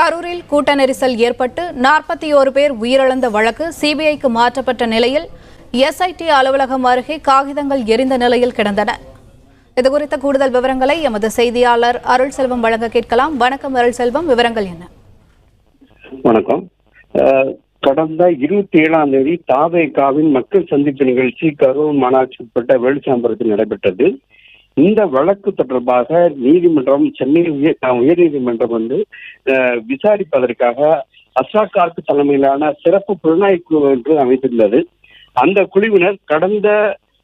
கரூரில் கூட்ட நெரிசல் ஏற்பட்டு நாற்பத்தி ஓரு பேர் உயிரிழந்த வழக்கு சிபிஐக்கு மாற்றப்பட்ட நிலையில் எஸ்ஐடி அலுவலகம் அருகே காகிதங்கள் எரிந்த நிலையில் கிடந்தன. இதுகுறித்த கூடுதல் விவரங்களை எமது செய்தியாளர் அருள் செல்வம் வழங்க கேட்கலாம். வணக்கம் அருள் செல்வம் விவரங்கள் என்ன? வணக்கம். கடந்த இருபத்தி ஏழாம் தேதி தாவேகாவின் மக்கள் சந்திப்பு நிகழ்ச்சி கரூர் மாநாட்சி உட்பட்ட வேலுச்சாம்பரத்தில் நடைபெற்றது. இந்த வழக்கு தொடர்பாக நீதிமன்றம் சென்னை உயர் அஹ், உயர்நீதிமன்றம் வந்து அஹ், விசாரிப்பதற்காக அஸ்ராகார்க்கு தலைமையிலான சிறப்பு புலனாய்வு குழு ஒன்று அமைத்திருந்தது அந்த குழுவினர் கடந்த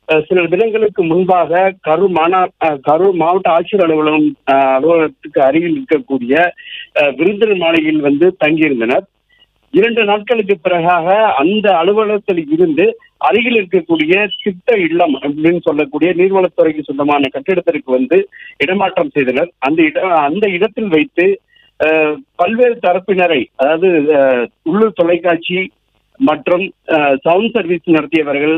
அஹ், சில தினங்களுக்கு முன்பாக கரூர் மாநா அஹ், கரூர் மாவட்ட ஆட்சியர் அலுவலகம் அஹ், அலுவலகத்துக்கு அருகில் இருக்கக்கூடிய அஹ், விருந்தினர் மாளிகையில் வந்து தங்கியிருந்தனர். இரண்டு நாட்களுக்கு பிறகாக அந்த அலுவலகத்தில் இருந்து அருகில் இருக்கக்கூடிய திட்ட இல்லம் அப்படின்னு சொல்லக்கூடிய நீர்வளத்துறைக்கு சொந்தமான கட்டிடத்திற்கு வந்து இடமாற்றம் செய்தனர். அந்த இட அந்த இடத்தில் வைத்து பல்வேறு தரப்பினரை அதாவது உள்ளூர் தொலைக்காட்சி மற்றும் சவுண்ட் சர்வீஸ் நடத்தியவர்கள்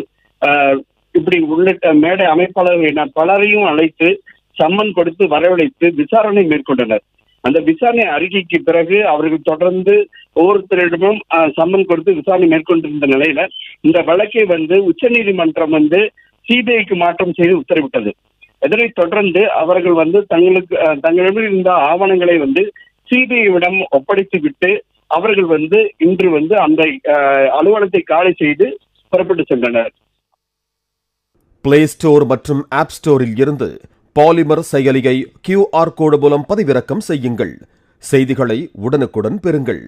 இப்படி உள்ளிட்ட மேடை அமைப்பாளர்கள் என பலரையும் அழைத்து சம்மன் கொடுத்து வரவழைத்து விசாரணை மேற்கொண்டனர். அந்த விசாரணை அறிக்கைக்கு பிறகு அவர்கள் தொடர்ந்து ஒவ்வொருத்தரிடமும் சம்மன் கொடுத்து விசாரணை மேற்கொண்டிருந்த நிலையில இந்த வழக்கை வந்து உச்சநீதிமன்றம் வந்து சிபிஐக்கு மாற்றம் செய்து உத்தரவிட்டது. இதனைத் தொடர்ந்து அவர்கள் வந்து தங்களுக்கு தங்களிடம் இருந்த ஆவணங்களை வந்து சிபிஐவிடம் ஒப்படைத்து விட்டு அவர்கள் வந்து இன்று வந்து அந்த அலுவலகத்தை காலி செய்து புறப்பட்டு சென்றனர். பிளே ஸ்டோர் மற்றும் ஆப் ஸ்டோரில் இருந்து பாலிமர் செயலியை கியூஆர் கோடு மூலம் பதிவிறக்கம் செய்யுங்கள். செய்திகளை உடனுக்குடன் பெறுங்கள்.